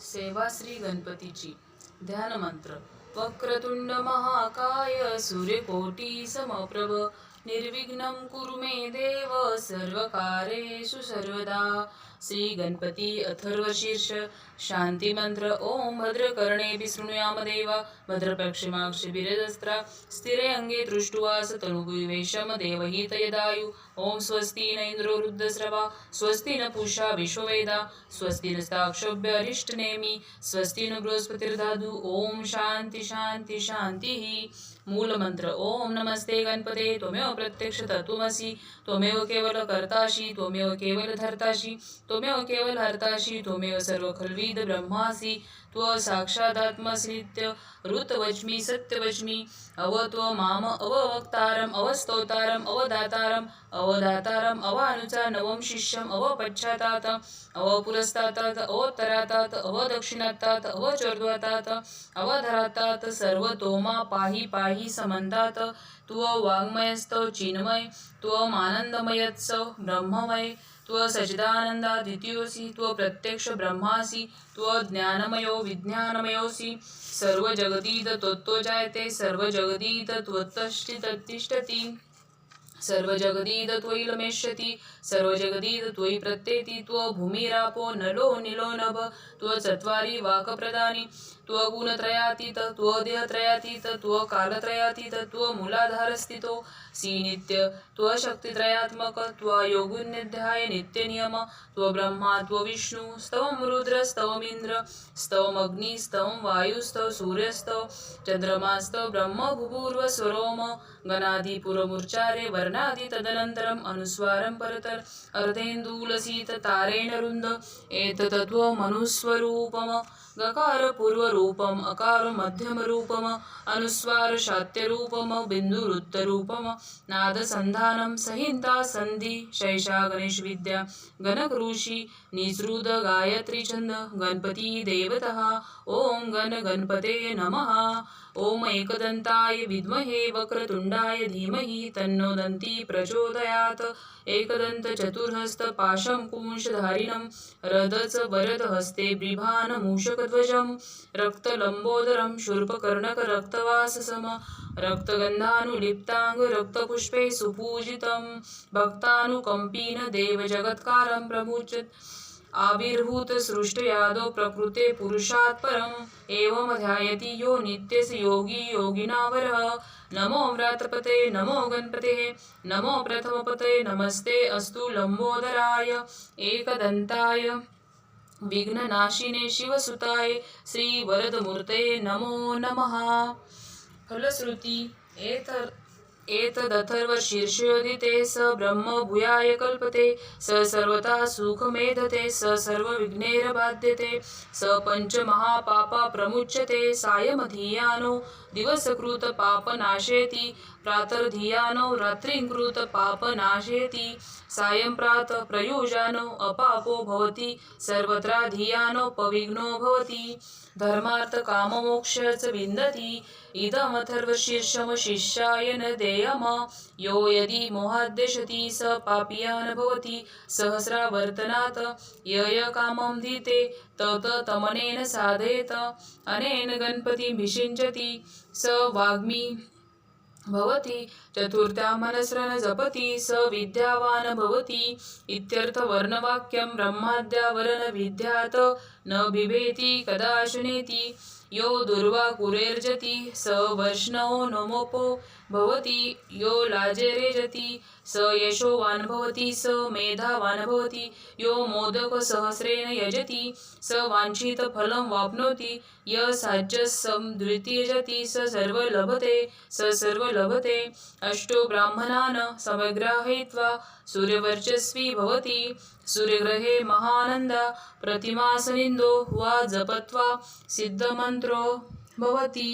सेवा श्री गणपतीची. ध्यान मंत्र. वक्रतुंड महाकाय सूर्यकोटी समप्रभ. निर्विघ्नं कुरु मे देव सर्वकारेषु सर्वदा. श्री गणपती अथर्वशीर्ष शांती मंत्र ओम भद्रकर्णे शृणुयाम देवा भद्रपक्षिमाक्षिभिरजस्त्रा स्थिरे अंगे दृष्टुवास तनुगुवेशम देवहित यदायु ओम स्वस्ति न इंद्रो रुद्रस्रवा स्वस्ति न पूषा विश्ववेदा स्वस्ति नस्ताक्षभ्य अरिष्टनेमि स्वस्ति न बृहस्पतिर्धातु ओम शांती शांती शांती। मूल मंत्र ओम नमस्ते गणपते त्वमेव प्रत्यक्ष तत्वमसि त्वमेव केवल कर्ताशी त्वमेव केवल धर्ताशी त्वमेव केवल हर्तासि त्वमेव सर्व खल्विद ब्रह्मासी त्व साक्षादात्मसि ऋतवच्मी सत्यवच्मी अव अवत्व माम अववक्तारम अवस्तोतारम अवदातारम अवदातारम् अवानुचा नवं शिष्यम् अवपुरस्तातात अवोत्तरातात अवदक्षिणातात अवचर्द्वातात अवधरातात सर्व सर्वतोमा पाहि पाहि समंतात त्व वाङ्मयस्तव चिन्मय त्वम् ब्रह्ममय त्व सचिदानन्दा द्वितीयोऽसि त्व प्रत्यक्ष ब्रह्मासि त्व ज्ञानमयो विज्ञानमयोऽसि। सर्वजगदीद त्वत्तो जायते सर्वजगदीद सर्व जगदीद त्वयि लमेष्यति सर्वजगदीद त्वयि प्रत्येति त्व भूमिरापो नलो निलो नभ त्व चत्वारि वाक्प्रदानि त्व गुणत्रयातीत त्व देहत्रयातीत त्व कालत्रयातीत त्व मूलाधारस्थितो सी नित्य त्व शक्तित्रयात्मक त्व योगुन्यध्याय नित्यनियम त्व ब्रह्मा त्व विष्णु स्तवं रुद्र स्तवमिन्द्र स्तवमग्नि स्तवं वायुस्तव सूर्यस्तव चन्द्रमास्तव ब्रह्म भूभूर्व स्वरोम गणाधिपुरमुच्चारे वर्णादि तदनन्तरम् अनुस्वारं परतर अर्धेन्दूलसीत तारेण रुन्द एततत्त्वमनुस्वरूपम गकार पूर्वरूपम् अकार मध्यमरूपम अनुस्वार शात्यरूपम बिन्दुरुत्तरूपम नादसन्धानं संहिता सन्धि शैषा गणेशविद्या गणकृषी निसृद गायत्री छंद गणपती देवतः ॐ गण गणपते नमः ओम एकदन्ताय विद्महे वक्रतुण्डाय धीमहि तन्नो दन्ती प्रचोदयात्। एकदन्त चतुर्हस्त पाशं पुंशधारिणं रदच वरद हस्ते बिभान मूषकध्वजं। रक्तलम्बोदरं शूर्पकर्णकरक्तवाससम रक्तगन्धानुलिप्ताङ्ग रक्तपुष्पे सुपूजितं। भक्तानुकम्पीन देवजगत्कारं प्रमुच्यत्। आविर्भूत सृष्टयादो प्रकृते पुरुषात् परम् एवं ध्यायति यो नित्यस्य योगी योगिनावरः। नमो व्रतपते नमो गणपते नमो प्रथमपते नमस्ते अस्तु लम्बोदराय। एकदन्ताय। विघ्ननाशिने शिवसुताय श्रीवरदमूर्ते नमो नमः। फलश्रुती एतर् एतदथर्वशीर्षयोदिते स ब्रह्म भूयाय कल्पते स सर्वथा सुखमेधते स सर्वविघ्नैर्बाध्यते स पञ्चमहापापा प्रमुच्यते सायमधियानो दिवसकृत पापनाशेति प्रातर्धियानो रात्रिङ्कृत पापनाशेति सायं प्रातः प्रयुजानो अपापो भवति सर्वत्रा धियानो पविघ्नो भवति। धर्मार्थकाममोक्ष च विन्दति इदमथर्वशीर्षम शिष्याय न देयम। यो यदि मोहाद्दिशति स पापीयान् भवति। सहस्रावर्तनात् यय कामं धीते तत तमनेन साधयेत। अनेन गणपतिभिषिञ्चति स वाग्मी भवति चतुर्थ्या मनस्रन जपति स विद्यावान भवति। इत्यर्थवर्णवाक्यं ब्रह्माद्यावरण विद्यात न बिभेती कदा शुनेति यो दुर्वा कुरेर्जति स वैष्णवो नमोपो भवति यो लाजेरेजति स यशोवान् भवति स मेधावान् भवति यो मोदकसहस्रेण यजति स वाञ्छितफलं वाप्नोति य साज्यसं द्वितीयजति स सर्वलभते स सर्वलभते अष्टो ब्राह्मणान् समग्राहयित्वा सूर्यवर्चस्वी भवति सूर्यग्रहे महानन्द प्रतिमासनिन्दो वा जपत्वा सिद्धमन्त्रो भवति।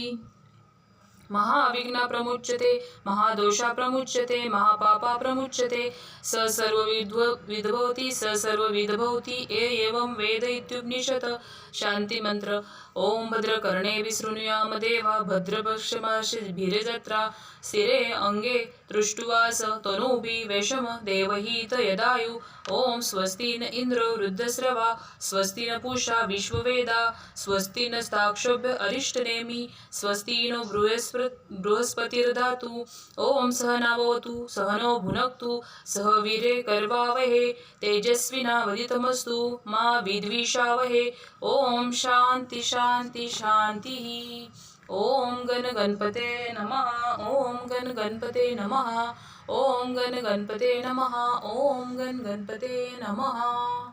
महाविघ्ना प्रमुच्यते महादोषा प्रमुच्यते महापापा प्रमुच्यते स सर्वविद्व विद्भवती स सर्वविद्भवति ए एवं वेद इत्युपनिषत् शान्तिमन्त्र ॐ भद्रकर्णे विसृणुयाम देवा भद्रपक्षमाशिभिरजत्रा स्थिरे अङ्गे दृष्टुवास तनुभि वैषम देवहीत यदायु ॐ स्वस्ति न इन्द्रो वृद्धस्रवा स्वस्ति न पूषा विश्ववेदा स्वस्ति नस्ताक्षोभ्य अरिष्टनेमि स्वस्ति नो बृहस्पति बृहस्पतिर्धातु ॐ सहनावतु सहनो भुनक्तु सह वीरे कर्वावहे तेजस्विनावदितमस्तु मा विद्विषावहे ॐ शान्ति शान्ति शान्तिः ॐ गण गणपते नमः ॐ गण गणपते नमः ॐ गण गणपते नमः ॐ गण गणपते नमः।